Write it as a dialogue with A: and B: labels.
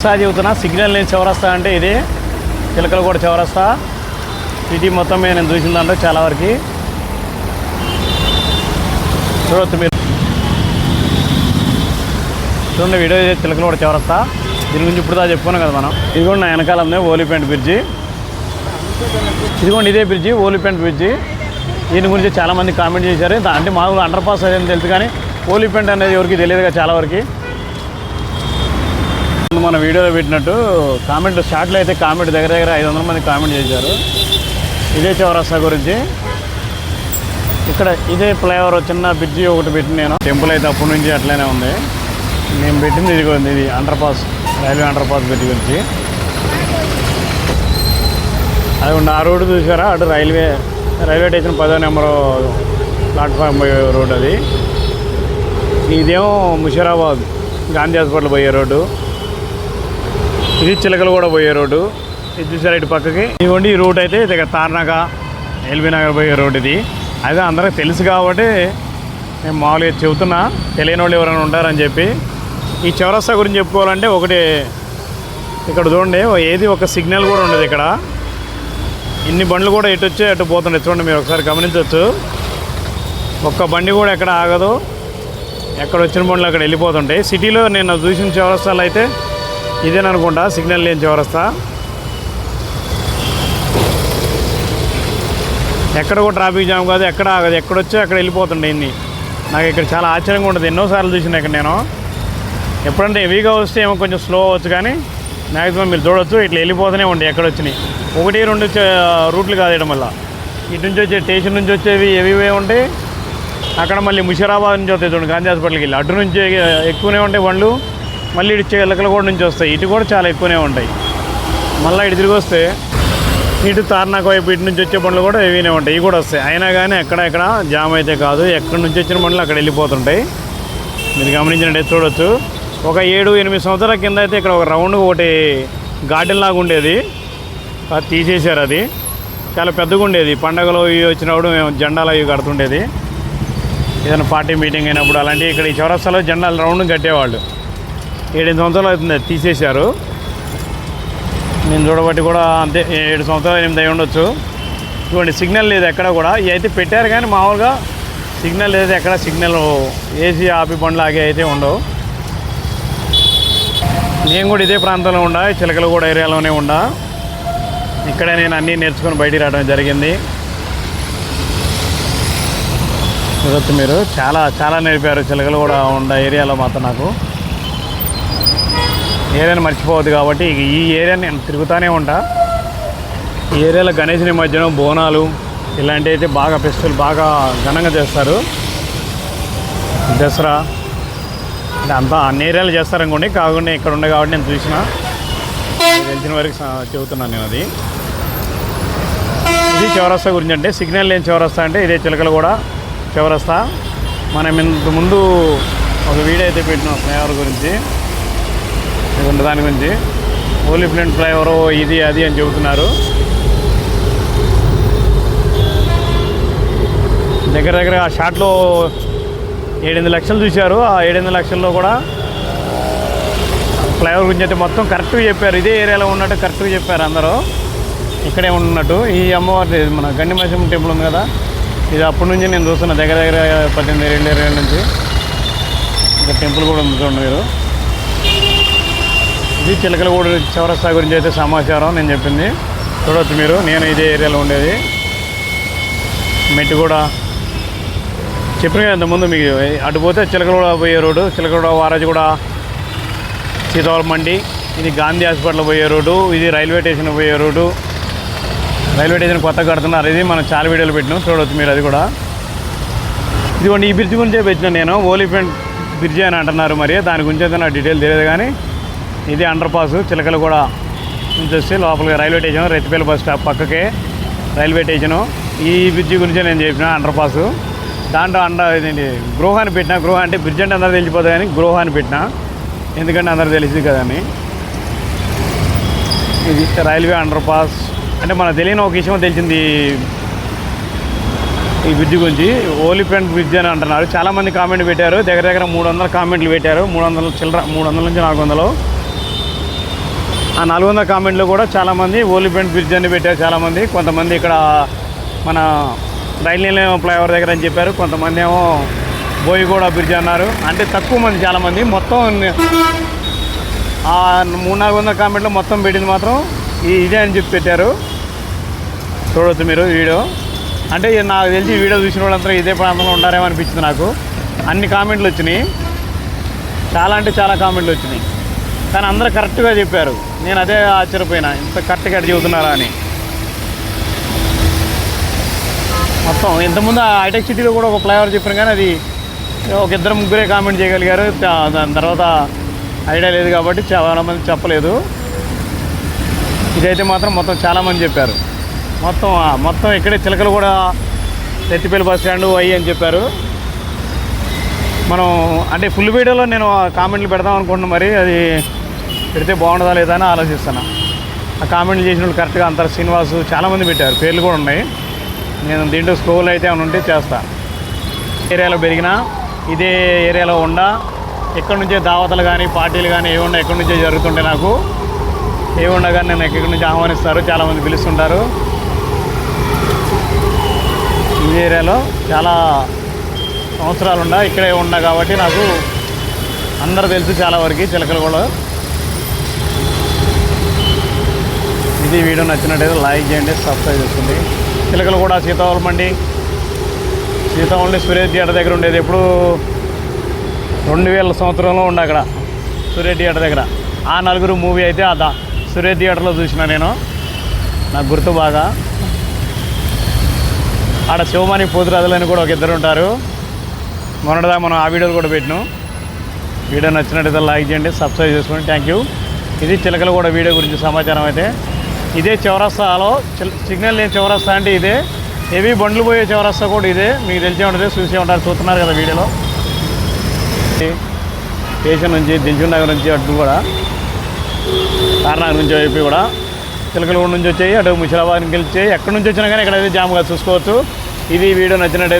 A: ఒకసారి చెబుతున్నా సిగ్నల్ లేని చౌరస్తా అంటే ఇది. చిలకలు కూడా చౌరస్తా. సిటీ మొత్తం మీద నేను చూసిన దాంట్లో చాలా వరకు. చూడవచ్చు మీరు. చూడండి వీడియో చేసి చిలకలు కూడా చౌరస్తా. దీని గురించి ఇప్పుడు దా చెప్పుకున్నాం కదా మనం. ఇదిగోండి నా వెనకాల ఉంది ఓలిపెంట్ బ్రిడ్జి. ఇదిగోండి ఇదే బ్రిడ్జి ఓలిపెంట్ బ్రిడ్జి. దీని గురించి చాలామంది కామెంట్ చేశారు. అంటే మామూలుగా అండర్ పాస్ అదేం తెలుసు కానీ ఓలిపెంట్ అనేది ఎవరికి తెలియదు చాలా వరకు. మన వీడియోలో పెట్టినట్టు కామెంట్ షార్ట్లో అయితే కామెంట్ దగ్గర దగ్గర ఐదు వందల మంది కామెంట్ చేశారు. ఇదే చౌరస్తా గురించి. ఇక్కడ ఇదే ఫ్లైఓవర్ చిన్న బ్రిడ్జి ఒకటి పెట్టి నేను. టెంపుల్ అయితే అప్పటి నుంచి అట్లనే ఉంది. నేను పెట్టింది ఇది ఉంది ఇది under pass railway under pass bridge గురించి. అది ఉంది ఆ రోడ్డు చూసారా? అటు రైల్వే రైల్వే స్టేషన్ పదో నెంబరు ప్లాట్ఫామ్ పోయే రోడ్ అది. ఇదేమో ముషిరాబాద్ గాంధీ హాస్పిటల్ పోయే రోడ్డు. ఇది చిలకలు కూడా పోయే రోడ్డు. ఇది చూసారా ఇటు పక్కకి? ఇదిగోండి ఈ రూట్ అయితే ఇది తార్నాక ఎల్బీ నగర్ పోయే రోడ్ ఇది. అదే అందరికి తెలుసు కాబట్టి నేను మామూలుగా చెబుతున్నా. తెలియని వాళ్ళు ఎవరైనా ఉంటారని చెప్పి. ఈ చౌరస్తా గురించి చెప్పుకోవాలంటే ఒకటి ఇక్కడ చూడండి ఏది ఒక సిగ్నల్ కూడా ఉండదు ఇక్కడ. ఇన్ని బండ్లు కూడా ఇటు వచ్చి అటు పోతుండే. చూడండి మీరు ఒకసారి గమనించవచ్చు. ఒక్క బండి కూడా ఎక్కడ ఆగదు. ఎక్కడ వచ్చిన బండ్లు అక్కడ వెళ్ళిపోతుంటాయి. సిటీలో నేను చూసిన చౌరస్తాలు అయితే ఇదేననుకుంటా సిగ్నల్ లేని చౌరస్తా ఎక్కడ కూడా ట్రాఫిక్ జామ్ కాదు ఎక్కడ ఆగదు ఎక్కడొచ్చో అక్కడ వెళ్ళిపోతుండే ఇన్ని. నాకు ఇక్కడ చాలా ఆశ్చర్యంగా ఉంటుంది ఎన్నోసార్లు చూసిన ఇక్కడ నేను. ఎప్పుడంటే హెవీగా వస్తే ఏమో కొంచెం స్లో అవ్వచ్చు కానీ మ్యాక్సిమం మీరు చూడొచ్చు ఇట్లా వెళ్ళిపోతూనే ఉంటాయి ఎక్కడ వచ్చినాయి. ఒకటి రెండు రూట్లు కాదేయడం వల్ల ఇటు నుంచి వచ్చే స్టేషన్ నుంచి వచ్చేవి ఏవివే ఉంటాయి. అక్కడ మళ్ళీ ముషీరాబాద్ నుంచి వస్తాయి చూడండి గాంధీ హాస్పిటల్కి వెళ్ళి. అటు నుంచి ఎక్కువనే ఉంటాయి బండ్లు. మళ్ళీ ఇటు చిలకలగూడ నుంచి వస్తాయి. ఇటు కూడా చాలా ఎక్కువనే ఉంటాయి. మళ్ళీ ఇటు తిరిగి వస్తే ఇటు తార్నాక వైపు ఇటు నుంచి వచ్చే బండ్లు కూడా ఇవినే ఉంటాయి. ఇవి కూడా వస్తాయి. అయినా కానీ ఎక్కడ ఎక్కడ జామ్ అయితే కాదు. ఎక్కడి నుంచి వచ్చిన బండ్లు అక్కడ వెళ్ళిపోతుంటాయి. మీరు గమనించినట్టు చూడొచ్చు. ఒక ఏడు ఎనిమిది సంవత్సరాల కింద అయితే ఇక్కడ ఒక రౌండ్ ఒకటి గార్డెన్ లాగా ఉండేది. అది తీసేశారు అది. చాలా పెద్దగా ఉండేది. పండగలు ఇవి వచ్చినప్పుడు మేము జెండాలు అవి కడుతుండేది. ఏదైనా పార్టీ మీటింగ్ అయినప్పుడు అలాంటివి ఇక్కడ ఈ చౌరస్తాలో జెండాలు రౌండ్ కట్టేవాళ్ళు. ఏడెనిమిది సంవత్సరాలు అవుతుంది తీసేశారు. నేను చూడబట్టి కూడా అంతే ఏడు సంవత్సరాలు ఎనిమిది అయి ఉండొచ్చు. చూడండి సిగ్నల్ లేదు ఎక్కడ కూడా. ఇవి అయితే పెట్టారు కానీ మామూలుగా సిగ్నల్ లేదు ఎక్కడ సిగ్నల్ ఏసీ ఆపి బండ్లు ఆగే అయితే ఉండవు. నేను కూడా ఇదే ప్రాంతంలో ఉండా చిలకలగూడ ఏరియాలోనే ఉండా. ఇక్కడే నేను అన్నీ నేర్చుకొని బయటికి రావడం జరిగింది. చూడొచ్చు మీరు. చాలా చాలా నేర్పారు చిలకలు కూడా ఉండ ఏరియాలో మాత్రం నాకు. ఏరియాని మర్చిపోవద్దు కాబట్టి ఈ ఏరియాని నేను తిరుగుతూనే ఉంటా. ఈ ఏరియాలో గణేష్ నిమజ్జనం బోనాలు ఇలాంటివి అయితే బాగా ఫెస్టివల్ బాగా ఘనంగా చేస్తారు. దసరా అంటే అంతా అన్ని ఏరియాలు చేస్తారనుకోండి కాకుండా ఇక్కడ ఉండే కాబట్టి నేను చూసిన. తెలిసిన వరకు చెబుతున్నాను నేను అది. ఇది చౌరస్తా గురించి అంటే సిగ్నల్ లేని చౌరస్తా అంటే ఇదే చిలకలు కూడా చౌరస్తా. మనం ఇంత ముందు ఒక వీడియో అయితే పెట్టినాం ఫ్లైఓవర్ గురించి. ఇదిగోండి దాని గురించి. ఓలీ ఫ్లంట్ ఫ్లైఓవర్ ఇది అది అని చెబుతున్నారు. దగ్గర దగ్గర ఆ షాట్లో ఏడెనిమిది లక్షలు చూశారు. ఆ ఏడెనిమిది లక్షల్లో కూడా ఫ్లైఓవర్ గురించి అయితే మొత్తం కరెక్ట్గా చెప్పారు. ఇదే ఏరియాలో ఉన్నట్టు కరెక్ట్గా చెప్పారు అందరూ. ఇక్కడే ఉన్నట్టు. ఈ అమ్మవారి మన గండిమైసం టెంపుల్ ఉంది కదా. ఇది అప్పటి నుంచి నేను చూస్తున్నా. దగ్గర దగ్గర పద్దెనిమిది రెండు ఇరవై నుంచి. ఇంకా టెంపుల్ కూడా ఉంది చూడండి మీరు. ఇది చిలకలగూడ చౌరస్తా గురించి అయితే సమాచారం నేను చెప్పింది. చూడవచ్చు మీరు. నేను ఇదే ఏరియాలో ఉండేది. మెట్టు కూడా చెప్పిన ఇంతకుముందు మీకు అటు పోతే చిలకలగూడ పోయే రోడ్డు చిలకలగూడ వారాజు కూడా సీతావరం మండి ఇది గాంధీ హాస్పిటల్ పోయే రోడ్డు ఇది రైల్వే స్టేషన్ పోయే రోడ్డు. రైల్వే స్టేషన్ కొత్తగా కడుతున్నారు. ఇది మనం చాలా వీడియోలు పెట్టినాం. చూడవచ్చు మీరు అది కూడా. ఇదిగోండి ఈ బ్రిడ్జ్ గురించే పెట్టిన నేను. ఓలిఫెంట్ బ్రిడ్జి అని అంటున్నారు మరి. దాని గురించి అయితే నాకు డీటెయిల్ తెలియదు కానీ ఇది అండర్ పాస్ చిలకలు కూడా నుంచి వచ్చి లోపలికి రైల్వే స్టేషన్ రెత్తిపేల బస్ స్టాప్ పక్కకే రైల్వే స్టేషను. ఈ బ్రిడ్జి గురించే నేను చెప్పిన అండర్ పాస్. దాంట్లో అండర్ ఇదేంటి గృహాన్ని పెట్టిన గృహ అంటే బ్రిడ్జ్ అంటే అందరూ తెలిసిపోతుంది కానీ గృహాన్ని పెట్టిన ఎందుకంటే అందరూ తెలిసింది కదని ఇది రైల్వే అండర్ పాస్. అంటే మనకు తెలియని ఒక విషయం తెలిసింది ఈ బ్రిడ్జ్ గురించి. ఓలిఫెంట్ బ్రిడ్జ్ అని అంటున్నారు. చాలామంది కామెంట్ పెట్టారు. దగ్గర దగ్గర మూడు వందల కామెంట్లు పెట్టారు. మూడు వందల చిల్లర మూడు వందల నుంచి నాలుగు వందలు. ఆ నాలుగు వందల కామెంట్లు కూడా చాలామంది ఓలిపెంట్ బ్రిడ్జ్ అని పెట్టారు చాలామంది. కొంతమంది ఇక్కడ మన రైల్ నిలయం ఫ్లైఓవర్ దగ్గర అని చెప్పారు. కొంతమంది ఏమో బోయిగూడ బ్రిడ్జ్ అన్నారు. అంటే తక్కువ మంది చాలామంది. మొత్తం ఆ మూడు నాలుగు వందల కామెంట్లో మొత్తం పెట్టింది మాత్రం ఈ ఇదే అని చెప్పి పెట్టారు. చూడవచ్చు మీరు వీడియో. అంటే నాకు తెలిసి వీడియో చూసిన వాళ్ళంతా ఇదే ప్రాంతంలో ఉంటారేమో అనిపించింది నాకు. అన్ని కామెంట్లు వచ్చినాయి. చాలా అంటే చాలా కామెంట్లు వచ్చినాయి. కానీ అందరూ కరెక్ట్గా చెప్పారు. నేను అదే ఆశ్చర్యపోయినా ఇంత కరెక్ట్గా ఎట్ట చెబుతున్నారా అని. మొత్తం ఇంతకుముందు ఆ హైటెక్ సిటీలో కూడా ఒక ఫ్లైఓవర్ చెప్పాను కానీ అది ఒక ఇద్దరు ముగ్గురే కామెంట్ చేయగలిగారు. దాని తర్వాత ఐడియా లేదు కాబట్టి చాలా మంది చెప్పలేదు. ఇదైతే మాత్రం మొత్తం చాలామంది చెప్పారు. మొత్తం మొత్తం ఇక్కడే చిలకలు కూడా ఎత్తిపల్లి బస్ స్టాండ్ అయ్యి అని చెప్పారు. మనం అంటే ఫుల్ వీడియోలో నేను కామెంట్లు పెడదాం అనుకుంటున్నాను మరి. అది పెడితే బాగుండదా లేదా అని ఆలోచిస్తున్నా. ఆ కామెంట్లు చేసిన వాళ్ళు కరెక్ట్గా అంతర్. శ్రీనివాసు చాలామంది పెట్టారు. పేర్లు కూడా ఉన్నాయి. నేను దీంట్లో స్కూల్ అయితే ఏమైనా ఉంటే చేస్తా. ఏరియాలో పెరిగినా ఇదే ఏరియాలో ఉండా ఎక్కడి నుంచే దావతలు కానీ పార్టీలు కానీ ఏమున్నా ఎక్కడి నుంచే జరుగుతుంటే నాకు ఏ ఉన్నా కానీ నేను ఎక్కడి నుంచి ఆహ్వానిస్తారు. చాలామంది పిలుస్తుంటారు. ఈ ఏరియాలో చాలా సంవత్సరాలు ఉండా ఇక్కడే ఉన్నా కాబట్టి నాకు అందరూ తెలుసు చాలా వరకు చిలకలు కూడా ఇది వీడియో నచ్చినట్టయితే లైక్ చేయండి సబ్స్క్రైబ్ చేసుకోండి. చిలకలు కూడా సీతావళం మండి సీతావళి సురేష్ థియేటర్ దగ్గర ఉండేది ఎప్పుడు రెండు వేల సంవత్సరంలో ఉండే అక్కడ. సురేష్ థియేటర్ దగ్గర. ఆ నలుగురు మూవీ అయితే అదా సురేష్ థియేటర్లో చూసిన నేను. నాకు గుర్తు బాగా. ఆడ శివమణి పోతురాజులని కూడా ఒక ఇద్దరు ఉంటారు. మొన్నటిదా మనం ఆ వీడియోలు కూడా పెట్టినాం. వీడియో నచ్చినట్టయితే లైక్ చేయండి సబ్స్క్రైబ్ చేసుకోండి. Thank you. ఇది చిలకలు కూడా వీడియో గురించి సమాచారం అయితే. ఇదే చౌరస్తాలో చిల్- సిగ్నల్ లేని చౌరస్తా అంటే ఇదే. హెవీ బండ్లు పోయే చౌరస్తా కూడా ఇదే. మీకు తెలిసే ఉంటుంది చూసే ఉంటారు చూస్తున్నారు కదా వీడియోలో. స్టేషన్ నుంచి దిల్చున్ నగర్ నుంచి అటు కూడా తారనగర్ నుంచి వైపు కూడా చిలకలగూడ నుంచి వచ్చాయి అటు ముషిరాబాద్ నుంచి వచ్చాయి. ఎక్కడి నుంచి వచ్చినా కానీ ఇక్కడ అయితే జామ్గా చూసుకోవచ్చు. ఇది వీడియో నచ్చినట్టయితే